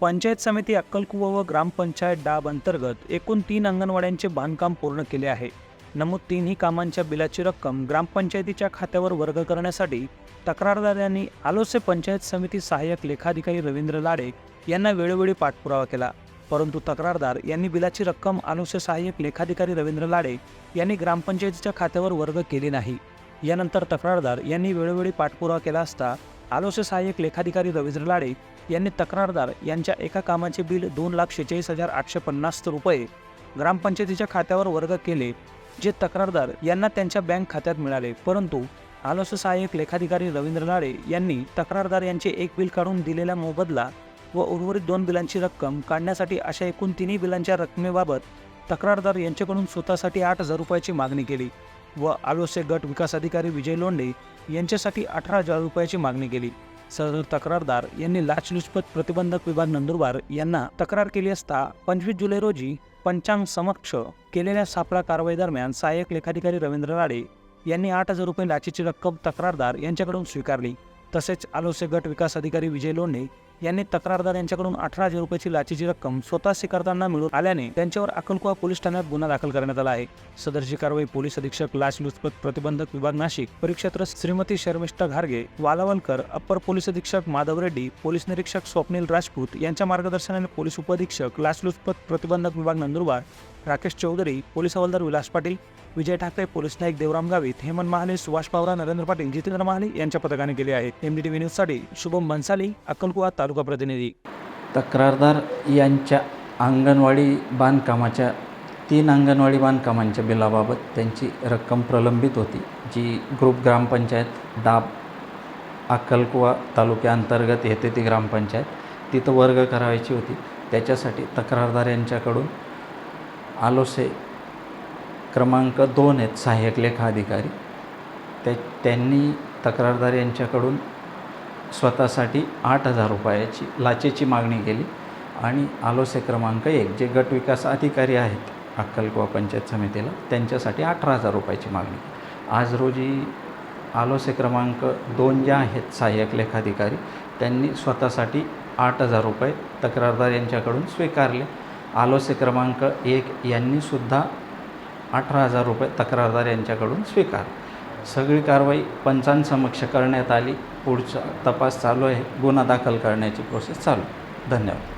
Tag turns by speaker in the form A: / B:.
A: पंचायत समिती अक्कलकुवा व ग्रामपंचायत डाब अंतर्गत एकूण तीन अंगणवाड्यांचे बांधकाम पूर्ण केले आहे. नमूद तीनही कामांच्या बिलाची रक्कम ग्रामपंचायतीच्या खात्यावर वर्ग करण्यासाठी तक्रारदारांनी आलोसे पंचायत समिती सहाय्यक लेखाधिकारी रवींद्र लाडे यांना वेळोवेळी पाठपुरावा केला. परंतु तक्रारदार यांनी बिलाची रक्कम आलोसे सहाय्यक लेखाधिकारी रवींद्र लाडे यांनी ग्रामपंचायतीच्या खात्यावर वर्ग केली नाही. यानंतर तक्रारदार यांनी वेळोवेळी पाठपुरावा केला असता आलोसे सहाय्यक लेखाधिकारी रवींद्र लाडे यांनी तक्रारदार यांच्या एका कामाचे बिल दोन लाख शेहेचाळीस हजार आठशे पन्नास रुपये ग्रामपंचायतीच्या खात्यावर वर्ग केले जे तक्रारदार यांना त्यांच्या बँक खात्यात मिळाले. परंतु आलोसे सहाय्यक लेखाधिकारी रवींद्र लाडे यांनी तक्रारदार यांचे एक बिल काढून दिलेला मोबदला व उर्वरित दोन बिलांची रक्कम काढण्यासाठी अशा एकूण तिन्ही बिलांच्या रकमेबाबत तक्रारदार यांच्याकडून स्वतःसाठी आठ हजार रुपयाची मागणी केली. व आलोसे गट विकास अधिकारी विजय लोंढे यांच्यासाठी अठरा हजार रुपयाची मागणी केली. सदर तक्रारदार यांनी लाचलुचपत प्रतिबंधक विभाग नंदुरबार यांना तक्रार केली असता पंचवीस जुलै रोजी पंचांग समक्ष केलेल्या सापळा कारवाई दरम्यान सहाय्यक लेखाधिकारी रवींद्र राडे यांनी आठ हजार रुपये लाचेची रक्कम तक्रारदार यांच्याकडून स्वीकारली. तसेच आलोसे गट विकास अधिकारी विजय लोंढे यांनी तक्रारदार यांच्याकडून अठरा हजार रुपयाची लाचीची रक्कम स्वतः स्वीकारताना मिळून आल्याने त्यांच्यावर अक्कलकुवा पोलीस ठाण्यात गुन्हा दाखल करण्यात आला आहे. सदरची कारवाई पोलीस अधीक्षक लाचलुचपत प्रतिबंधक विभाग नाशिक परिक्षेत्र श्रीमती शर्मिष्ठा घारगे वालावलकर अप्पर पोलीस अधीक्षक माधव रेड्डी पोलीस निरीक्षक स्वप्नील राजपूत यांच्या मार्गदर्शनाने पोलीस उपअधीक्षक लाचलुचपत प्रतिबंधक विभाग नंदुरबार राकेश चौधरी पोलीस हवालदार विलास पाटील विजय ठाकरे पोलीस नाईक देवराम गावित हेमंत महाले सुभाष पावरा नरेंद्र पाटील जितेंद्र महाले यांच्या पथकाने केले आहे. एमडीटीव्ही न्यूजसाठी शुभम भन्साली अक्कलकुवा तालुका प्रतिनिधी.
B: तक्रारदार यांच्या अंगणवाडी बांधकामाच्या तीन अंगणवाडी बांधकामांच्या बिलाबाबत त्यांची रक्कम प्रलंबित होती जी ग्रुप ग्रामपंचायत दाब अक्कलकुवा तालुक्याअंतर्गत येते ती ग्रामपंचायत तिथं वर्ग करायची होती. त्याच्यासाठी तक्रारदार यांच्याकडून आलोसे क्रमांक दोन आहेत सहाय्यक लेखा अधिकारी त्या त्यांनी तक्रारदार यांच्याकडून स्वतःसाठी आठ हजार रुपयाची लाचेची मागणी केली आणि आलोसे क्रमांक एक जे गट विकास अधिकारी आहेत अक्कलकुवा पंचायत समितीला त्यांच्यासाठी अठरा हजार रुपयाची मागणी आज रोजी आलोसे क्रमांक दोन ज्या आहेत सहाय्यक लेखाधिकारी त्यांनी स्वतःसाठी आठ हजार रुपये तक्रारदार यांच्याकडून स्वीकारले. आलोसे क्रमांक एक यांनीसुद्धा अठरा हजार रुपये तक्रारदार यांच्याकडून स्वीकार. सगळी कारवाई पंचांसमक्ष करण्यात आली. पुढचा तपास चालू आहे. गुन्हा दाखल करण्याची प्रोसेस चालू. धन्यवाद.